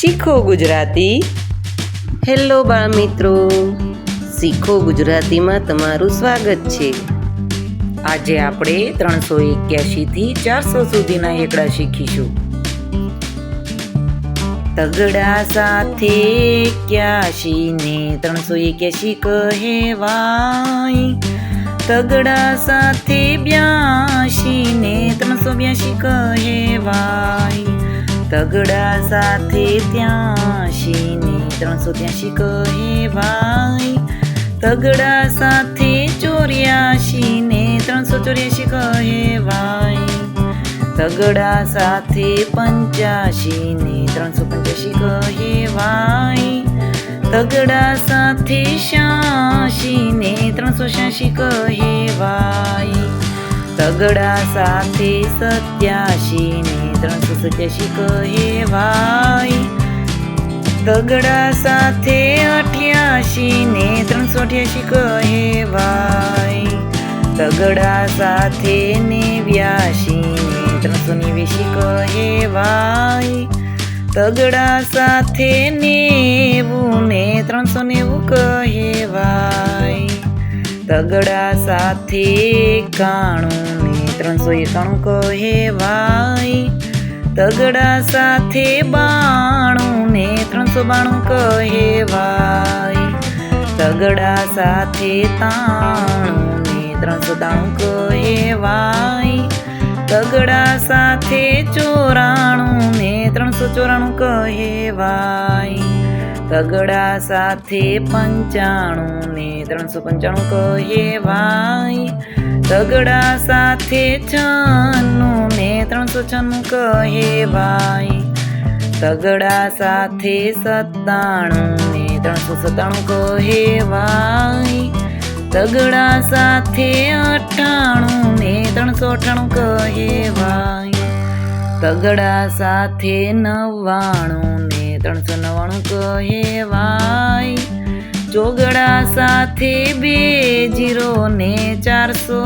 શીખો ગુજરાતી. હેલો બાળ મિત્રો શીખો ગુજરાતીમાં તમારું સ્વાગત છે. આજે આપણે ત્રણસો એક્યાસી થી ચારસો સુધીના એકડા શીખીશું. તગડા સાથે એક્યાસી ને ત્રણસો એક્યાસી કહેવાય. તગડા સાથે બ્યાસી ને ત્રણસો બ્યાસી કહેવાય. તગડા સાથે ત્યાંશી ને ત્રણસો ત્યાંશી કહેવાય તગડા સાથે ચોર્યાશી ને ત્રણસો ચોર્યાશી કહેવાય તગડા સાથે પંચ્યાશી ને ત્રણસો પંચ્યાશી કહેવાય તગડા સાથે શ્યાશી ને ત્રણસો શ્યાશી કહેવાય તગડા સાથે સત્યાશી ને ત્રણસો સત્યાશી કહેવાય. તગડા સાથે અઠ્યાસી ને ત્રણસો અઠ્યાશી કહેવાય. તગડા સાથે નેવ્યાસી ને ત્રણસો નેવ્યાશી કહેવાય. તગડા સાથે નેવું ને ત્રણસો નેવું કહેવાય. તગડા સાથે એકાણું ને ત્રણસો એકાણું કહેવાય. તગડા સાથે બાણું ને ત્રણસો બાણું કહેવાય. તગડા સાથે તાણું ને ત્રણસો તાણું કહેવાય. તગડા સાથે ચોરાણું ને ત્રણસો ચોરાણું કહેવાય. તગડા સાથે પંચાણું ને ત્રણસો પંચાણું કહેવાય. તગડા સાથે છાનું ને ત્રણસો છનું કહે ભાઈ. તગડા સાથે સત્તાણું ને ત્રણસો સત્તાણું કહેવાય તગડા સાથે અઠાણું ને ત્રણસો અઠ્ઠાણું કહેવાય તગડા સાથે નવ્વાણું ને ત્રણસો નવ્વાણું કહેવાય ચોગડા સાથે બે ચારસો